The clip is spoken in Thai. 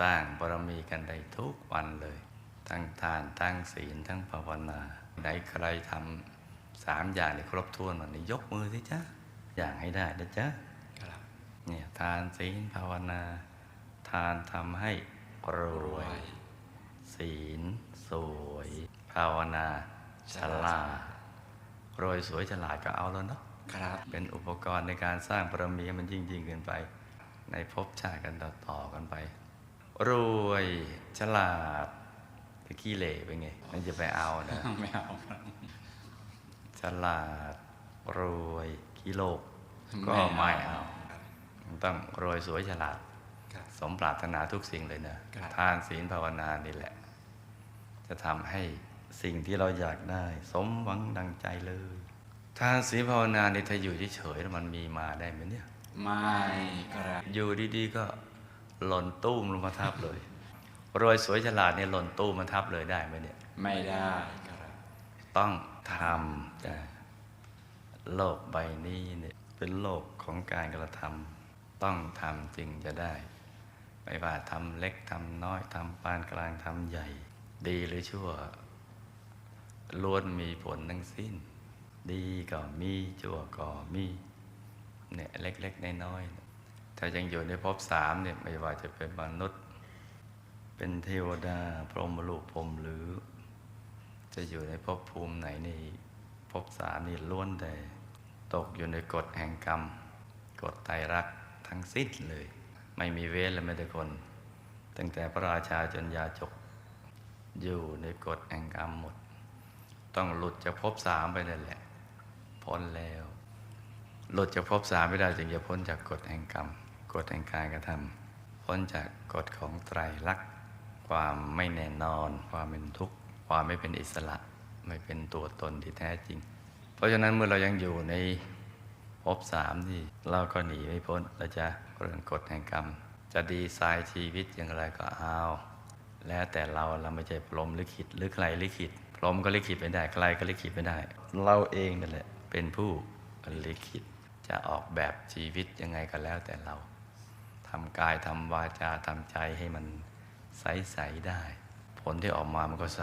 สร้างบารมีกันได้ทุกวันเลย ทั้งทานทั้งศีลทั้งภาวนาไหนใครทำสามอย่างนี้ครบถ้วนหมดนี่ยกมือสิจ๊ะอย่างให้ได้นะจ๊ะครับเนี่ยทานศีลภาวนา ทานทำให้รรววยยศีลสวย ภาวนาฉลาดรวยสวยฉลาดก็เอาแล้วเนาะครับเป็นอุปกรณ์ในการสร้างบารมีให้มันยิ่งยิ่งขึ้นไป ในภพชาติกันต่อต่อๆกันไป รวยฉลาดก็ขี้เหร่ไปไงมันจะไปเอานะไม่เอาครับฉลาดรวยขี้โลก ก็ไม่ไม่เอาเอาต้องรวยสวยฉลาดครับสมปรารถนาทุกสิ่งเลยนะครับทานศีลภาวนานี่แหละ จะทำให้สิ่งที่เราอยากได้ สมหวังดังใจเลย ทานศีลภาวนาในถ้าอยู่เฉยๆแล้วมันมีมาได้ไหมเนี่ย ไม่ครับอยู่ดีๆก็หล่นตู้มลงมาทับเลย รวยสวยฉลาดเนี่ยหล่นตู้มมาทับเลยได้ไหมเนี่ย ไม่ได้ครับ ต้องทำจ้ะโลกใบนี้เนี่ยเป็นโลกของการกระทำต้องทำจึงจะได้ ไม่ว่าทำเล็กทำน้อยทำปานกลางทำใหญ่ ดีหรือชั่วล้วนมีผลทั้งสิ้น ดีก็มีชั่วก็มี เนี่ยเล็ก ๆ น้อยๆเนี่ยถ้ายังอยู่ในภพสามเนี่ยไม่ว่าจะเป็นมนุษย์ เป็นเทวดาพรหมลูกพรหมหรือ จะอยู่ในภพภูมิไหนในภพสามนี่ล้วนแต่ตกอยู่ในกฎแห่งกรรม กฎไตรรักษ์ทั้งสิ้นเลย ไม่มีเว้นและไม่แต่คน ตั้งแต่พระราชาจนยาจกอยู่ในกฎแห่งกรรมหมด ต้องหลุดจากภพสามไปนั่นแหละ หลุดจากภพสามไม่ได้จึงจะพ้นจากกฎแห่งกรรม กฎแห่งการกระทำพ้นจากกฎของไตรลักษณ์ความไม่แน่นอน ความเป็นทุกข์ความไม่เป็นอิสระ ไม่เป็นตัวตนที่แท้จริง เพราะฉะนั้นเมื่อเรายังอยู่ในภพสามที่เราก็หนีไม่พ้นเราจะเรื่องกฎแห่งกรรม จะดีไซน์ชีวิตอย่างไรก็เอาแล้วแต่เราเราไม่ใช่พรหมลิขิตหรือใครลิขิตพรมก็ลิขิตไม่ได้ใครก็ลิขิตไม่ได้ เราเองนั่นแหละเป็นผู้ลิขิต จะออกแบบชีวิตยังไงก็แล้วแต่เราทำกายทำวาจาทำใจให้มันใส ๆ ได้ ผลที่ออกมามันก็ใส